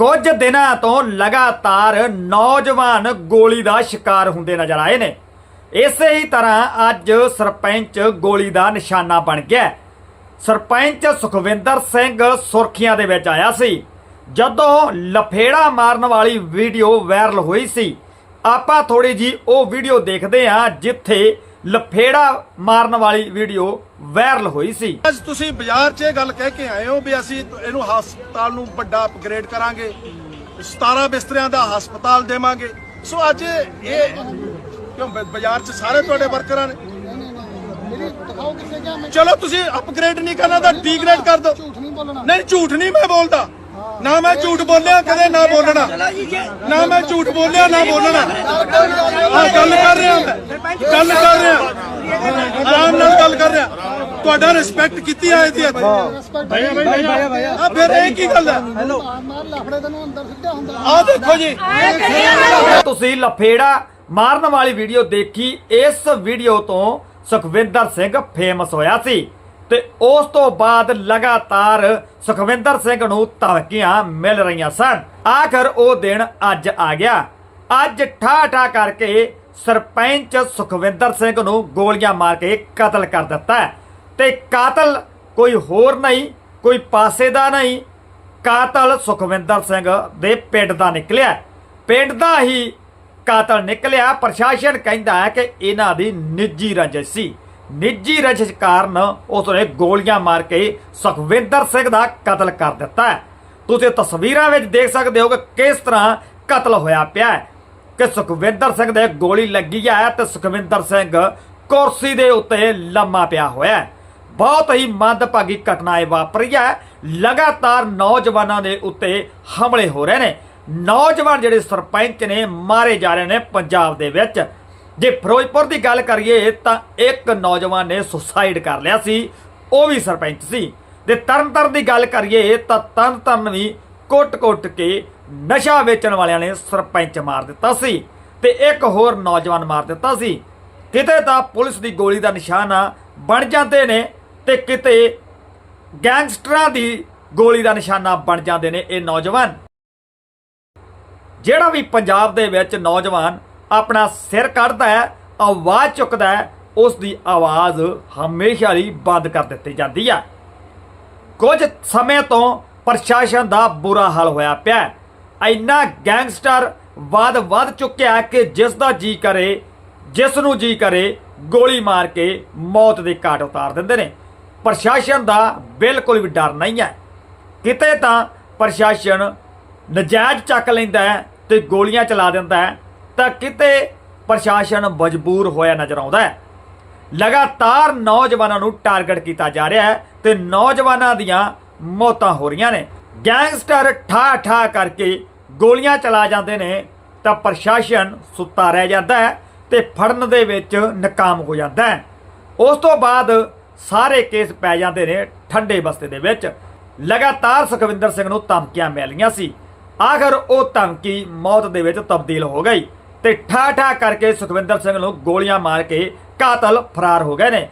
ਕੁਝ ਦਿਨਾਂ ਤੋਂ ਲਗਾਤਾਰ ਨੌਜਵਾਨ ਗੋਲੀ ਦਾ ਸ਼ਿਕਾਰ ਹੁੰਦੇ ਨਜ਼ਰ ਆਏ ਨੇ। ਇਸੇ ਹੀ ਤਰ੍ਹਾਂ ਅੱਜ ਸਰਪੰਚ ਗੋਲੀ ਦਾ ਨਿਸ਼ਾਨਾ ਬਣ ਗਿਆ ਸਰਪੰਚ ਸੁਖਵਿੰਦਰ ਸਿੰਘ ਸੁਰਖੀਆਂ ਦੇ ਵਿੱਚ ਆਇਆ ਸੀ। ਜਦੋਂ ਲਫੇੜਾ ਮਾਰਨ ਵਾਲੀ ਵੀਡੀਓ ਵਾਇਰਲ ਹੋਈ ਸੀ, ਆਪਾਂ ਥੋੜੀ ਜੀ ਉਹ ਵੀਡੀਓ ਦੇਖਦੇ ਹਾਂ ਜਿੱਥੇ ਲਫੇੜਾ ਮਾਰਨ ਵਾਲੀ ਵੀਡੀਓ ਵਾਇਰਲ ਹੋਈ ਸੀ। ਅੱਜ ਤੁਸੀਂ ਬਾਜ਼ਾਰ 'ਚ ਇਹ ਗੱਲ ਕਹਿ ਕੇ ਆਏ ਹੋ ਵੀ ਅਸੀਂ ਇਹਨੂੰ ਹਸਪਤਾਲ ਨੂੰ ਵੱਡਾ ਅਪਗ੍ਰੇਡ ਕਰਾਂਗੇ। 17 ਬਿਸਤਰਿਆਂ ਦਾ ਹਸਪਤਾਲ ਦੇਵਾਂਗੇ। ਸੋ ਅੱਜ ਇਹ ਕਿਉਂ ਬਾਜ਼ਾਰ 'ਚ ਸਾਰੇ ਤੁਹਾਡੇ ਵਰਕਰਾਂ ਨੇ? ਚਲੋ ਤੁਸੀਂ ਅਪਗ੍ਰੇਡ ਨਹੀਂ ਕਰਨਾ ਤਾਂ ਡੀਗ੍ਰੇਡ ਕਰ ਦਿਓ। ਨਹੀਂ ਨਹੀਂ ਝੂਠ ਨਹੀਂ ਮੈਂ ਬੋਲਦਾ। ਨਾ ਮੈਂ ਝੂਠ ਬੋਲਿਆ, ਕਦੇ ਨਾ ਬੋਲਣਾ। ਨਾ ਮੈਂ ਝੂਠ ਬੋਲਿਆ, ਨਾ ਬੋਲਣਾ। ਆ ਗੱਲ ਕਰ ਰਿਹਾ ਮੈਂ। ਗੱਲ ਕਰ ਰਿਹਾ। ਆਰਾਮ ਨਾਲ ਗੱਲ ਕਰ ਰਿਹਾ। ਤੁਹਾਡਾ ਰਿਸਪੈਕਟ ਕੀਤੀ ਆਏ ਦੀ ਇੱਥੇ ਆ ਫਿਰ ਇਹ ਕੀ ਗੱਲ ਹੈ ਮਾਰ ਲਫੜੇ ਤੈਨੂੰ ਅੰਦਰ ਸਿੱਧਾ ਹੁੰਦਾ ਆ? ਦੇਖੋ ਜੀ ਤੁਸੀਂ ਲਫੇੜਾ ਮਾਰਨ ਵਾਲੀ ਵੀਡੀਓ ਦੇਖੀ। ਇਸ ਵੀਡੀਓ ਤੋਂ ਸੁਖਵਿੰਦਰ ਸਿੰਘ ਫੇਮਸ ਹੋਇਆ ਸੀ। ਤੇ ਉਸ ਤੋਂ ਬਾਅਦ ਲਗਾਤਾਰ ਸੁਖਵਿੰਦਰ ਸਿੰਘ ਨੂੰ ਧਮਕੀਆਂ ਮਿਲ ਰਹੀਆਂ ਸਨ। ਆਖਰ ਉਹ ਦਿਨ ਅੱਜ ਆ ਗਿਆ। ਅੱਜ ਠਾ ਠਾ ਕਰਕੇ ਸਰਪੰਚ ਸੁਖਵਿੰਦਰ ਸਿੰਘ ਨੂੰ ਗੋਲੀਆਂ ਮਾਰ ਕੇ ਕਤਲ ਕਰ ਦਿੱਤਾ ਹੈ। ਤੇ ਕਾਤਲ ਕੋਈ ਹੋਰ ਨਹੀਂ, ਕੋਈ ਪਾਸੇ ਦਾ ਨਹੀਂ। ਕਾਤਲ ਸੁਖਵਿੰਦਰ ਸਿੰਘ ਦੇ ਪਿੰਡ ਦਾ ਨਿਕਲਿਆ ਪਿੰਡ ਦਾ ਹੀ ਕਾਤਲ ਨਿਕਲਿਆ। ਪ੍ਰਸ਼ਾਸਨ ਕਹਿੰਦਾ ਹੈ ਕਿ ਇਹਨਾਂ ਦੀ ਨਿੱਜੀ ਰੰਜਿਸ਼ ਸੀ। ਨਿੱਜੀ ਰੰਜਿਸ਼ ਕਾਰਨ ਉਸਨੇ ਗੋਲੀਆਂ ਮਾਰ ਕੇ ਸੁਖਵਿੰਦਰ ਸਿੰਘ ਦਾ ਕਤਲ ਕਰ ਦਿੱਤਾ ਤੁਸੀਂ ਤਸਵੀਰਾਂ ਵਿੱਚ ਦੇਖ ਸਕਦੇ ਹੋ ਕਿ ਕਿਸ ਤਰ੍ਹਾਂ ਕਤਲ ਹੋਇਆ ਪਿਆ ਹੈ। ਕਿ ਸੁਖਵਿੰਦਰ ਸਿੰਘ ਦੇ ਗੋਲੀ ਲੱਗੀ ਹੈ ਤੇ ਸੁਖਵਿੰਦਰ ਸਿੰਘ ਕੁਰਸੀ ਦੇ ਉੱਤੇ ਲੰਮਾ ਪਿਆ ਹੋਇਆ ਹੈ। ਬਹੁਤ ਹੀ ਮੰਦਭਾਗੀ ਘਟਨਾ ਇਹ ਵਾਪਰੀ ਹੈ। ਲਗਾਤਾਰ ਨੌਜਵਾਨਾਂ ਦੇ ਉੱਤੇ ਹਮਲੇ ਹੋ ਰਹੇ ਨੇ। ਨੌਜਵਾਨ ਜਿਹੜੇ ਸਰਪੰਚ ਨੇ, ਮਾਰੇ ਜਾ ਰਹੇ ਨੇ ਪੰਜਾਬ ਦੇ ਵਿੱਚ। ਜੇ ਫਿਰੋਜ਼ਪੁਰ ਦੀ ਗੱਲ ਕਰੀਏ ਤਾਂ ਇੱਕ ਨੌਜਵਾਨ ਨੇ ਸੁਸਾਈਡ ਕਰ ਲਿਆ ਸੀ। ਉਹ ਵੀ ਸਰਪੰਚ ਸੀ। ਤੇ ਤਰਨਤਾਰਨ ਦੀ ਗੱਲ ਕਰੀਏ ਤਾਂ ਤਰਨਤਾਰਨ ਵੀ ਕੁੱਟ-ਕੁੱਟ ਕੇ ਨਸ਼ਾ ਵੇਚਣ ਵਾਲਿਆਂ ਨੇ ਸਰਪੰਚ ਮਾਰ ਦਿੱਤਾ ਸੀ ਤੇ ਇੱਕ ਹੋਰ ਨੌਜਵਾਨ ਮਾਰ ਦਿੱਤਾ ਸੀ। ਕਿਤੇ ਤਾਂ ਪੁਲਿਸ ਦੀ ਗੋਲੀ ਦਾ ਨਿਸ਼ਾਨਾ ਬਣ ਜਾਂਦੇ ਨੇ ਤੇ ਕਿਤੇ ਗੈਂਗਸਟਰਾਂ ਦੀ ਗੋਲੀ ਦਾ ਨਿਸ਼ਾਨਾ ਬਣ ਜਾਂਦੇ ਨੇ ਇਹ ਨੌਜਵਾਨ। ਜਿਹੜਾ ਵੀ ਪੰਜਾਬ ਦੇ ਵਿੱਚ ਨੌਜਵਾਨ ਆਪਣਾ ਸਿਰ ਕੱਢਦਾ ਹੈ, ਆਵਾਜ਼ ਚੁੱਕਦਾ ਹੈ, ਉਸ ਦੀ ਆਵਾਜ਼ ਹਮੇਸ਼ਾ ਲਈ ਬੰਦ ਕਰ ਦਿੱਤੀ ਜਾਂਦੀ ਹੈ ਕੁਝ ਸਮੇਂ ਤੋਂ ਪ੍ਰਸ਼ਾਸਨ ਦਾ ਬੁਰਾ ਹਾਲ ਹੋਇਆ ਪਿਆ ਇੰਨਾ ਗੈਂਗਸਟਰ ਵਾਦ ਵੱਧ ਚੁੱਕਿਆ ਕਿ ਜਿਸ ਦਾ ਜੀ ਕਰੇ, ਜਿਸ ਨੂੰ ਜੀ ਕਰੇ, ਗੋਲੀ ਮਾਰ ਕੇ ਮੌਤ ਦੇ ਘਾਟ ਉਤਾਰ ਦਿੰਦੇ ਨੇ। ਪ੍ਰਸ਼ਾਸਨ ਦਾ ਬਿਲਕੁਲ ਵੀ ਡਰ ਨਹੀਂ ਹੈ। ਕਿਤੇ ਤਾਂ ਪ੍ਰਸ਼ਾਸਨ ਨਜਾਇਜ਼ ਚੱਕ ਲੈਂਦਾ ਹੈ ਤੇ ਗੋਲੀਆਂ ਚਲਾ ਦਿੰਦਾ ਹੈ, ਤਾਂ ਕਿਤੇ ਪ੍ਰਸ਼ਾਸਨ ਮਜਬੂਰ ਹੋਇਆ ਨਜ਼ਰ ਆਉਂਦਾ ਹੈ। ਲਗਾਤਾਰ ਨੌਜਵਾਨਾਂ ਨੂੰ ਟਾਰਗੇਟ ਕੀਤਾ ਜਾ ਰਿਹਾ ਹੈ ਤੇ ਨੌਜਵਾਨਾਂ ਦੀਆਂ ਮੌਤਾਂ ਹੋ ਰਹੀਆਂ ਨੇ। ਗੈਂਗਸਟਰ ਠਾ ਠਾ ਕਰਕੇ ਗੋਲੀਆਂ ਚਲਾ ਜਾਂਦੇ ਨੇ, ਤਾਂ ਪ੍ਰਸ਼ਾਸਨ ਸੁੱਤਾ ਰਹਿ ਜਾਂਦਾ ਹੈ ਤੇ ਫੜਨ ਦੇ ਵਿੱਚ ਨਾਕਾਮ ਹੋ ਜਾਂਦਾ ਹੈ। ਉਸ ਤੋਂ ਬਾਅਦ ਸਾਰੇ ਕੇਸ ਪੈ ਜਾਂਦੇ ਨੇ ਠੰਡੇ ਬਸਤੇ ਦੇ ਵਿੱਚ। ਲਗਾਤਾਰ ਸੁਖਵਿੰਦਰ ਸਿੰਘ ਨੂੰ ਧਮਕੀਆਂ ਮਿਲੀਆਂ ਸੀ। ਆਖਰ ਉਹ ਧਮਕੀ ਮੌਤ ਦੇ ਵਿੱਚ ਤਬਦੀਲ ਹੋ ਗਈ ਤੇ ਠਾ ਠਾ ਕਰਕੇ ਸੁਖਵਿੰਦਰ ਸਿੰਘ ਨੂੰ ਗੋਲੀਆਂ ਮਾਰ ਕੇ ਕਾਤਲ ਫਰਾਰ ਹੋ ਗਏ ਨੇ।